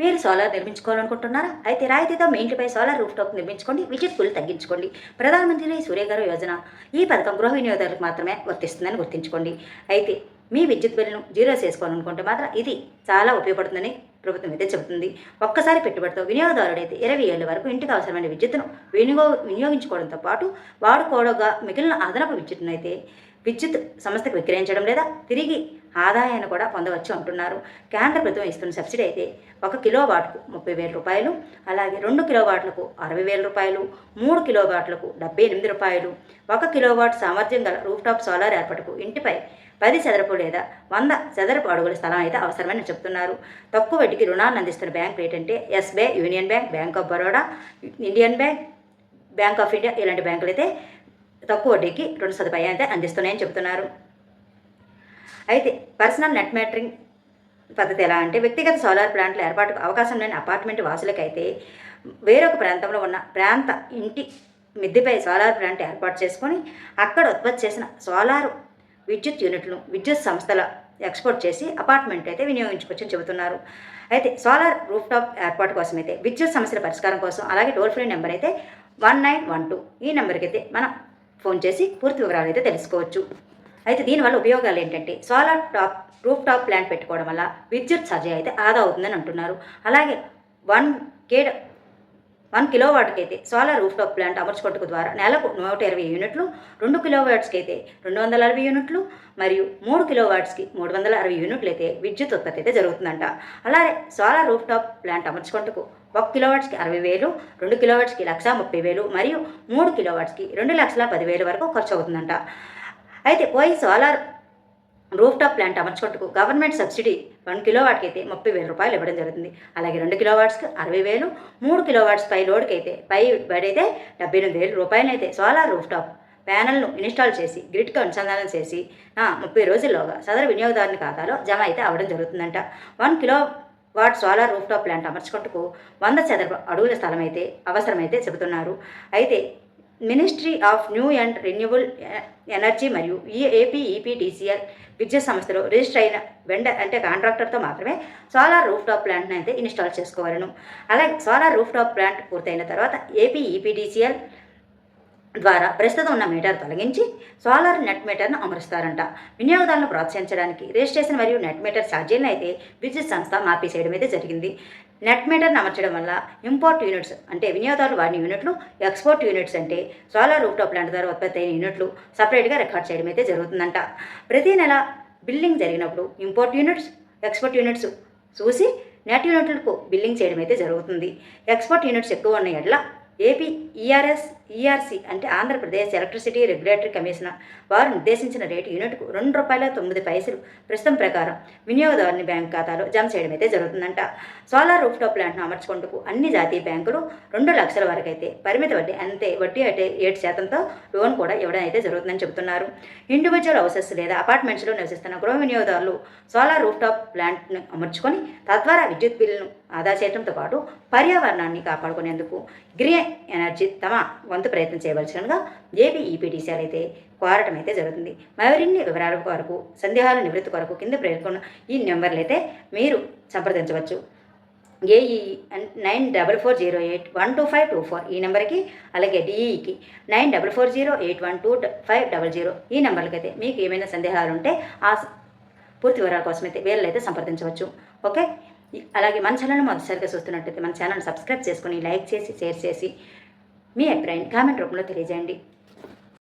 మీరు సోలార్ నిర్మించుకోవాలనుకుంటున్నారా? అయితే రాయితీతో మీ ఇంటిపై సోలార్ రూఫ్ టాప్ నిర్మించుకోండి విద్యుత్ బిల్లు తగ్గించుకోండి. ప్రధానమంత్రి సూర్యగారు యోజన ఈ పథకం గృహ వినియోగదారులకు మాత్రమే వర్తిస్తుందని గుర్తుంచుకోండి. అయితే మీ విద్యుత్ బిల్లును జీరో చేసుకోవాలనుకుంటే మాత్రం ఇది చాలా ఉపయోగపడుతుందని ప్రభుత్వం అయితే చెబుతుంది. ఒక్కసారి పెట్టుబడితో వినియోగదారుడైతే ఇరవై ఏళ్ళ వరకు ఇంటికి అవసరమైన విద్యుత్తును వినియోగ వినియోగించుకోవడంతో పాటు వాడుకోవడంగా మిగిలిన అదనపు విద్యుత్తును అయితే విద్యుత్ సంస్థకు విక్రయించడం లేదా తిరిగి ఆదాయాన్ని కూడా పొందవచ్చు అంటున్నారు. కేంద్ర ప్రభుత్వం ఇస్తున్న సబ్సిడీ అయితే ఒక కిలోవాట్కు ముప్పై వేల రూపాయలు అలాగే రెండు కిలోవాట్లకు అరవై వేల రూపాయలు మూడు కిలోవాట్లకు డెబ్బై ఎనిమిది రూపాయలు ఒక కిలోవాట్ సామర్థ్యం గల రూఫ్టాప్ సోలార్ ఏర్పాటుకు ఇంటిపై పది చదరపు లేదా వంద చదరపు అడుగుల స్థలం అయితే అవసరమని చెప్తున్నారు. తక్కువ వడ్డీకి రుణాలను అందిస్తున్న బ్యాంకులు ఏంటంటే SBI Union Bank Bank of Baroda Indian Bank Bank of India ఇలాంటి బ్యాంకులు అయితే తక్కువ వడ్డీకి రెండు సదుపాయాలు అయితే అందిస్తున్నాయని చెబుతున్నారు అయితే పర్సనల్ నెట్ మ్యాటరింగ్ పద్ధతి ఎలా అంటే వ్యక్తిగత సోలార్ ప్లాంట్ల ఏర్పాటుకు అవకాశం లేని అపార్ట్మెంట్ వాసులకైతే వేరొక ప్రాంతంలో ఉన్న ప్రాంత ఇంటి మిద్దెపై సోలార్ ప్లాంట్ ఏర్పాటు చేసుకొని అక్కడ ఉత్పత్తి చేసిన సోలార్ విద్యుత్ యూనిట్లను విద్యుత్ సంస్థల ఎక్స్పోర్ట్ చేసి అపార్ట్మెంట్ అయితే వినియోగించుకోవచ్చని చెబుతున్నారు. అయితే సోలార్ రూఫ్ టాప్ ఏర్పాటు కోసం అయితే విద్యుత్ సమస్యల పరిష్కారం కోసం అలాగే టోల్ ఫ్రీ నెంబర్ అయితే వన్ నైన్ వన్ టూ ఈ నెంబర్కి అయితే మనం ఫోన్ చేసి పూర్తి వివరాలు అయితే తెలుసుకోవచ్చు. అయితే దీనివల్ల ఉపయోగాలు ఏంటంటే solar top roof top plant పెట్టుకోవడం వల్ల విద్యుత్ సర్జీ అయితే ఆదా అవుతుందని అంటున్నారు. అలాగే వన్ కేడ్ వన్ కిలోవాట్కి అయితే సోలార్ రూఫ్ టాప్ ప్లాంట్ అమర్చుకోవటం ద్వారా నెలకు నూట ఇరవై యూనిట్లు రెండు కిలోవాట్స్కి అయితే రెండు వందల అరవై యూనిట్లు మరియు మూడు కిలో వాట్స్కి మూడు వందల అరవై యూనిట్లు అయితే విద్యుత్ ఉత్పత్తి అయితే జరుగుతుందంట. అలాగే సోలార్ రూఫ్ టాప్ ప్లాంట్ అమర్చుకుంటకు ఒక కిలో వాట్స్కి అరవై వేలు రెండు కిలోవాట్స్కి లక్ష ముప్పై వేలు మరియు మూడు కిలో వాట్స్కి రెండు లక్షల పదివేలు వరకు ఖర్చు అవుతుందంట అయితే పోయి సోలార్ రూఫ్ టాప్ ప్లాంట్ అమర్చుకుంటకు గవర్నమెంట్ సబ్సిడీ వన్ కిలోవాట్కి అయితే ముప్పై వేల రూపాయలు ఇవ్వడం జరుగుతుంది. అలాగే రెండు కిలోవాట్స్కి అరవై వేలు మూడు కిలోవాట్స్ పై లోడ్కి అయితే పై బడి అయితే డెబ్బై ఎనిమిది వేలు రూపాయలు అయితే సోలార్ రూఫ్ టాప్ ప్యానల్ను ఇన్స్టాల్ చేసి గ్రిడ్కి అనుసంధానం చేసి ముప్పై రోజుల్లోగా సదరు వినియోగదారుని ఖాతాలో జమ అయితే అవ్వడం జరుగుతుందంట. One kilo watt solar roof top plant అమర్చుకుంటకు వంద చదరపు అడుగుల స్థలం అయితే అవసరమైతే చెబుతున్నారు. అయితే ministry of new and renewable energy మరియు ఈ ఏపీ ఈపీటీసీఎల్ విద్యుత్ సంస్థలో రిజిస్టర్ అయిన వెండర్ అంటే కాంట్రాక్టర్తో మాత్రమే సోలార్ రూఫ్ టాప్ ప్లాంట్ని అయితే ఇన్స్టాల్ చేసుకోవాలను. అలాగే సోలార్ రూఫ్ టాప్ ప్లాంట్ పూర్తయిన తర్వాత ఏపీ ఈపీటీసీఎల్ ద్వారా ప్రస్తుతం ఉన్న మీటర్ తొలగించి సోలార్ నెట్ మీటర్ను అమరుస్తారంట. వినియోగదారులను ప్రోత్సహించడానికి రిజిస్ట్రేషన్ మరియు నెట్ మీటర్ ఛార్జీలను అయితే విద్యుత్ సంస్థ మాఫీ చేయడం అయితే జరిగింది. నెట్ మీటర్ను అమర్చడం వల్ల ఇంపోర్ట్ యూనిట్స్ అంటే వినియోగదారులు వాడిన యూనిట్లు ఎక్స్పోర్ట్ యూనిట్స్ అంటే సోలార్ రూఫ్టాప్ ప్లాంట్ ద్వారా ఉత్పత్తి అయిన యూనిట్లు సపరేట్గా రికార్డ్ చేయడం అయితే జరుగుతుందంట. ప్రతి నెల బిల్లింగ్ జరిగినప్పుడు ఇంపోర్ట్ యూనిట్స్ ఎక్స్పోర్ట్ యూనిట్స్ చూసి నెట్ యూనిట్లకు బిల్లింగ్ చేయడం అయితే జరుగుతుంది. ఎక్స్పోర్ట్ యూనిట్స్ ఎక్కువ ఉన్న ఎడ్ల ఏపీ ఈఆర్ఎస్ ఈఆర్సీ అంటే ఆంధ్రప్రదేశ్ ఎలక్ట్రిసిటీ రెగ్యులేటరీ కమిషనర్. వారు నిర్దేశించిన రేటు యూనిట్కు రెండు రూపాయల తొమ్మిది పైసలు. ప్రస్తుతం ప్రకారం వినియోగదారుని బ్యాంక్ ఖాతాలో జమ చేయడం అయితే జరుగుతుందంట. సోలార్ రూఫ్ టాప్ ప్లాంట్ను అమర్చుకుంటూ అన్ని జాతీయ బ్యాంకులు రెండు లక్షల వరకు అయితే పరిమిత వడ్డీ అంతే వడ్డీ అంటే ఏడు శాతంతో లోన్ కూడా ఇవ్వడం అయితే జరుగుతుందని చెబుతున్నారు. ఇండివిజువల్ హౌసెస్ లేదా అపార్ట్మెంట్స్లో నివసిస్తున్న గృహ వినియోగదారులు సోలార్ రూఫ్ టాప్ ప్లాంట్ను అమర్చుకొని తద్వారా విద్యుత్ బిల్లును ఆదా చేయడంతో పాటు పర్యావరణాన్ని కాపాడుకునేందుకు గ్రీన్ ఎనర్జీ తమ వంతు ప్రయత్నం చేయవలసినగా ఏపీ ఈపీటీసీఆర్ అయితే కోరటం అయితే జరుగుతుంది. మరిన్ని వివరాల కొరకు సందేహాల నివృత్తి కొరకు కింద పేర్కొన్న ఈ నెంబర్లు అయితే మీరు సంప్రదించవచ్చు. AE nine double four zero eight one two five two four ఈ నెంబర్కి అలాగే డిఈకి nine double four zero eight one two five double zero ఈ నెంబర్లకి అయితే మీకు ఏమైనా సందేహాలు ఉంటే ఆ పూర్తి వివరాల కోసం అయితే వీళ్ళైతే సంప్రదించవచ్చు. ఓకే? అలాగే మన ఛానల్ మొదటిసారిగా చూస్తున్నట్టయితే మన ఛానల్ సబ్స్క్రైబ్ చేసుకొని లైక్ చేసి షేర్ చేసి మీ అభిప్రాయం కామెంట్ రూపంలో తెలియజేయండి.